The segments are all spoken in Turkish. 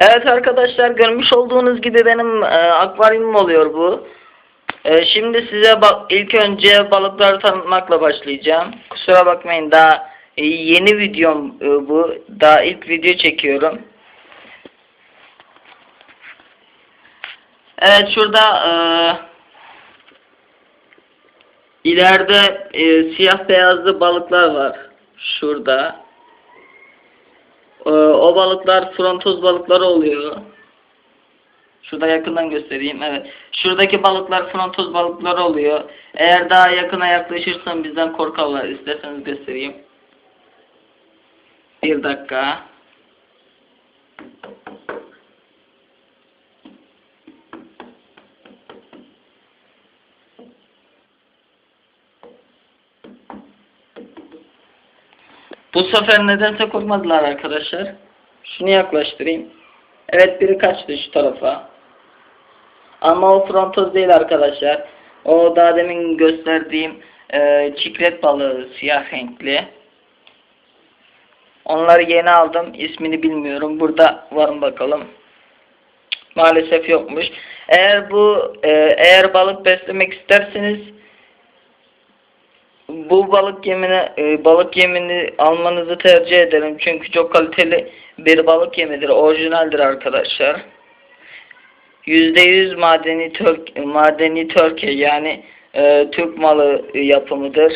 Evet arkadaşlar görmüş olduğunuz gibi benim e, akvaryumum oluyor bu. E, şimdi size ilk önce balıkları tanıtmakla başlayacağım. Kusura bakmayın daha e, yeni videom e, bu. Daha ilk video çekiyorum. Evet şurada e, ileride e, siyah beyazlı balıklar var. Şurada. Ee, o balıklar frontoz balıkları oluyor. Şurada yakından göstereyim. Evet. Şuradaki balıklar frontoz balıkları oluyor. Eğer daha yakına yaklaşırsan bizden korkarlar. İsterseniz göstereyim. Bir dakika. Bu sefer nedense korkmadılar arkadaşlar. Şunu yaklaştırayım. Evet biri kaçtı şu tarafa. Ama o frontoz değil arkadaşlar. O daha demin gösterdiğim e, çiklet balığı siyah renkli. Onları yeni aldım. İsmini bilmiyorum. Burada var mı bakalım. Maalesef yokmuş. Eğer bu e, eğer balık beslemek isterseniz bu balık yemini e, balık yemini almanızı tercih ederim. Çünkü çok kaliteli bir balık yemidir. Orijinaldir arkadaşlar. %100 madeni Türk madeni Türkiye yani e, Türk malı yapımıdır.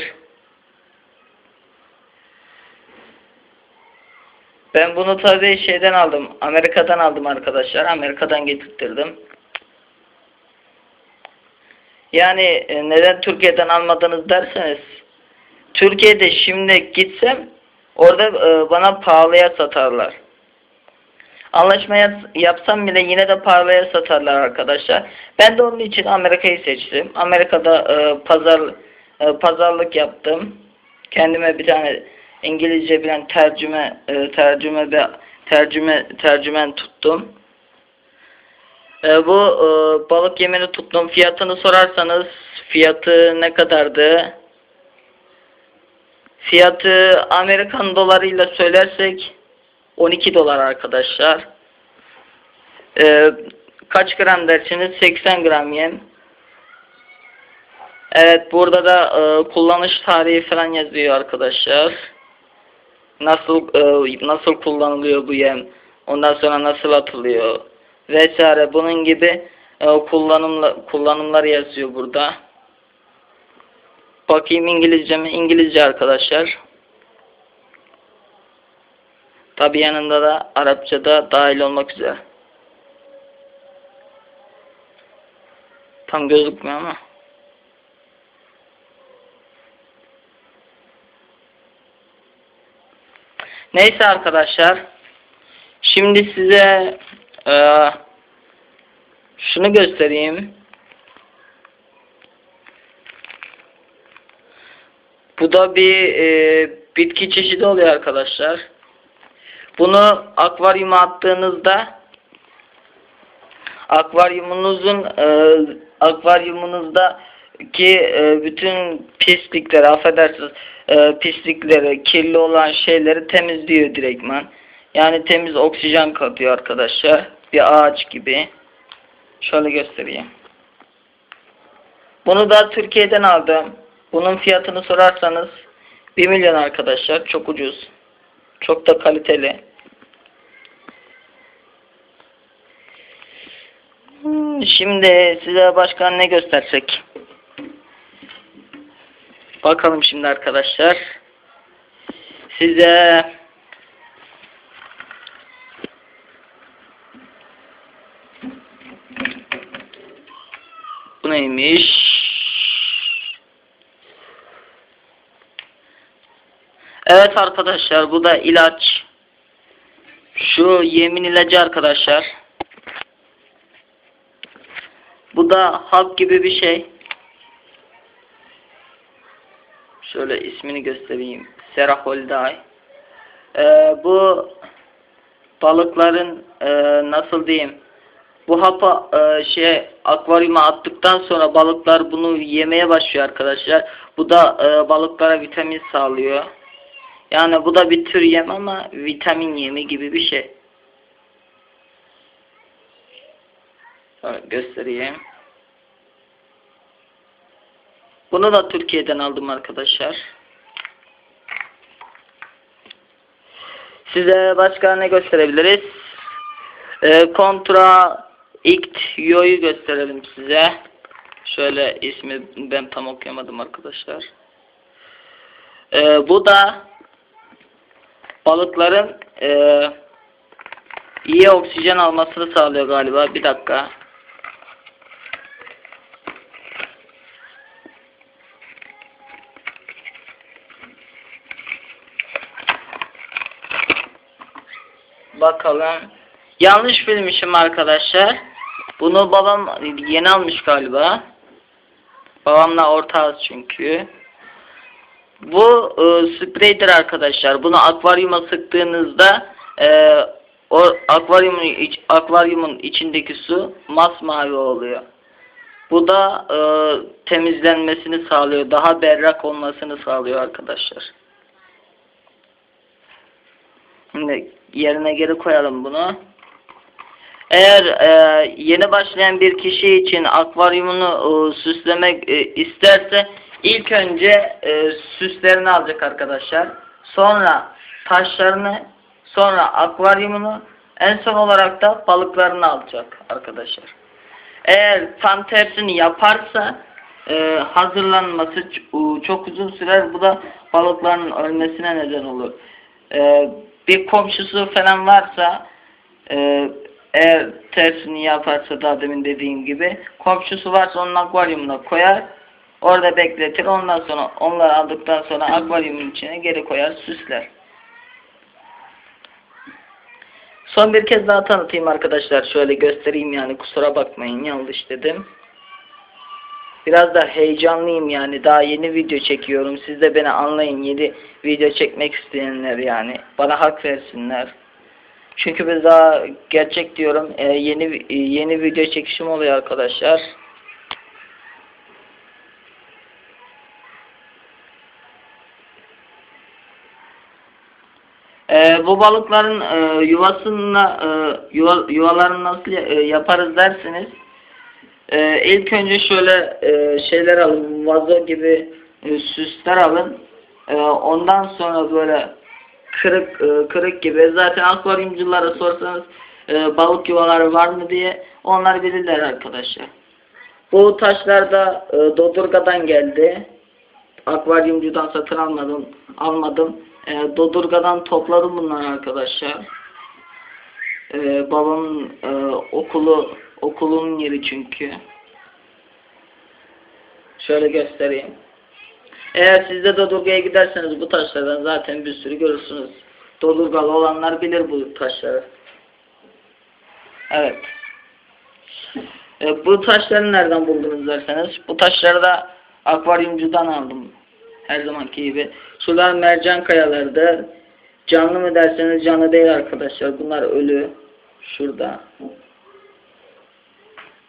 Ben bunu tabii şeyden aldım. Amerika'dan aldım arkadaşlar. Amerika'dan getirttirdim. Yani e, neden Türkiye'den almadınız derseniz Türkiye'de şimdi gitsem orada e, bana pahalıya satarlar. Anlaşma yap- yapsam bile yine de pahalıya satarlar arkadaşlar. Ben de onun için Amerika'yı seçtim. Amerika'da e, pazar e, pazarlık yaptım. Kendime bir tane İngilizce bilen tercüme e, tercüme ve tercüme tercümen tuttum. E, bu e, balık yemini tuttum. Fiyatını sorarsanız fiyatı ne kadardı? Fiyatı Amerikan dolarıyla söylersek 12 dolar arkadaşlar. Ee, kaç gram dersiniz? 80 gram yem. Evet burada da e, kullanış tarihi falan yazıyor arkadaşlar. Nasıl e, nasıl kullanılıyor bu yem? Ondan sonra nasıl atılıyor? Vesaire bunun gibi e, kullanımla, kullanımlar yazıyor burada. Bakayım İngilizce mi? İngilizce arkadaşlar. Tabi yanında da Arapça da dahil olmak üzere. Tam gözükmüyor ama. Neyse arkadaşlar. Şimdi size e, şunu göstereyim. Bu da bir e, bitki çeşidi oluyor arkadaşlar. Bunu akvaryuma attığınızda akvaryumunuzun e, akvaryumunuzdaki e, bütün pislikleri affedersiniz e, pislikleri kirli olan şeyleri temizliyor direktman. Yani temiz oksijen katıyor arkadaşlar. Bir ağaç gibi. Şöyle göstereyim. Bunu da Türkiye'den aldım. Bunun fiyatını sorarsanız 1 milyon arkadaşlar. Çok ucuz. Çok da kaliteli. Hmm, Şimdi size başka ne göstersek? Bakalım şimdi arkadaşlar. Size bu neymiş? Evet arkadaşlar bu da ilaç. Şu yemin ilacı arkadaşlar. Bu da hap gibi bir şey. Şöyle ismini göstereyim. Seraholday. Ee, bu balıkların e, nasıl diyeyim bu hapa e, şey akvaryuma attıktan sonra balıklar bunu yemeye başlıyor arkadaşlar. Bu da e, balıklara vitamin sağlıyor. Yani bu da bir tür yem ama vitamin yemi gibi bir şey. Şöyle göstereyim. Bunu da Türkiye'den aldım arkadaşlar. Size başka ne gösterebiliriz? Ee, Contra Ict Yo'yu gösterelim size. Şöyle ismi ben tam okuyamadım arkadaşlar. Ee, bu da balıkların e, iyi oksijen almasını sağlıyor galiba. Bir dakika. Bakalım. Yanlış bilmişim arkadaşlar. Bunu babam yeni almış galiba. Babamla ortağız çünkü. Bu e, spreydir arkadaşlar. Bunu akvaryuma sıktığınızda e, o akvaryumun iç, akvaryumun içindeki su masmavi oluyor. Bu da e, temizlenmesini sağlıyor. Daha berrak olmasını sağlıyor arkadaşlar. Şimdi yerine geri koyalım bunu. Eğer e, yeni başlayan bir kişi için akvaryumunu e, süslemek e, isterse ilk önce e, süslerini alacak arkadaşlar. Sonra taşlarını, sonra akvaryumunu, en son olarak da balıklarını alacak arkadaşlar. Eğer tam tersini yaparsa e, hazırlanması çok uzun sürer. Bu da balıkların ölmesine neden olur. E, bir komşusu falan varsa e, eğer tersini yaparsa daha demin dediğim gibi komşusu varsa onun akvaryumuna koyar orada bekletir ondan sonra onları aldıktan sonra akvaryumun içine geri koyar süsler. Son bir kez daha tanıtayım arkadaşlar. Şöyle göstereyim yani kusura bakmayın yanlış dedim. Biraz da heyecanlıyım yani. Daha yeni video çekiyorum. Siz de beni anlayın. Yeni video çekmek isteyenler yani. Bana hak versinler. Çünkü biz daha gerçek diyorum. e, yeni yeni video çekişim oluyor arkadaşlar. E, bu balıkların e, yuvasını e, yuva, yuvalarını nasıl e, yaparız derseniz e, ilk önce şöyle e, şeyler alın vazo gibi e, süsler alın E, ondan sonra böyle kırık e, kırık gibi zaten akvaryumculara sorsanız e, balık yuvaları var mı diye onlar bilirler arkadaşlar. Bu taşlar da e, Dodurga'dan geldi. Akvaryumcudan satın almadım. Almadım. E, Dodurga'dan topladım bunları arkadaşlar. E, babamın e, okulu okulun yeri çünkü. Şöyle göstereyim. Eğer siz de Dodurga'ya giderseniz bu taşlardan zaten bir sürü görürsünüz. Dodurgalı olanlar bilir bu taşları. Evet. E, bu taşları nereden buldunuz derseniz, bu taşları da akvaryumcudan aldım. Her zamanki gibi. Sular mercan kayalarıdır. Canlı mı derseniz canlı değil arkadaşlar. Bunlar ölü. Şurada.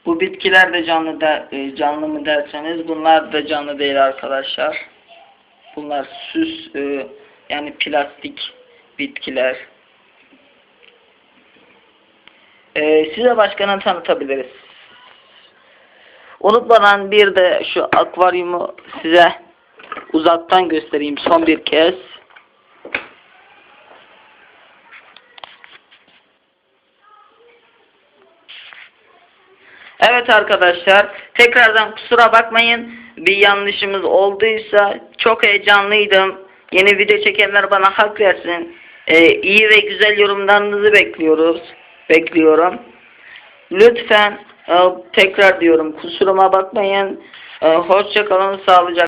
Bu bitkiler de canlı de, e, canlı mı derseniz bunlar da canlı değil arkadaşlar. Bunlar süs e, yani plastik bitkiler. E, size başkanı tanıtabiliriz. Unutmadan bir de şu akvaryumu size uzaktan göstereyim son bir kez. Evet arkadaşlar tekrardan kusura bakmayın bir yanlışımız olduysa çok heyecanlıydım. Yeni video çekenler bana hak versin. Ee, iyi ve güzel yorumlarınızı bekliyoruz. Bekliyorum. Lütfen tekrar diyorum kusuruma bakmayın. E, hoşça kalın sağlıcakla.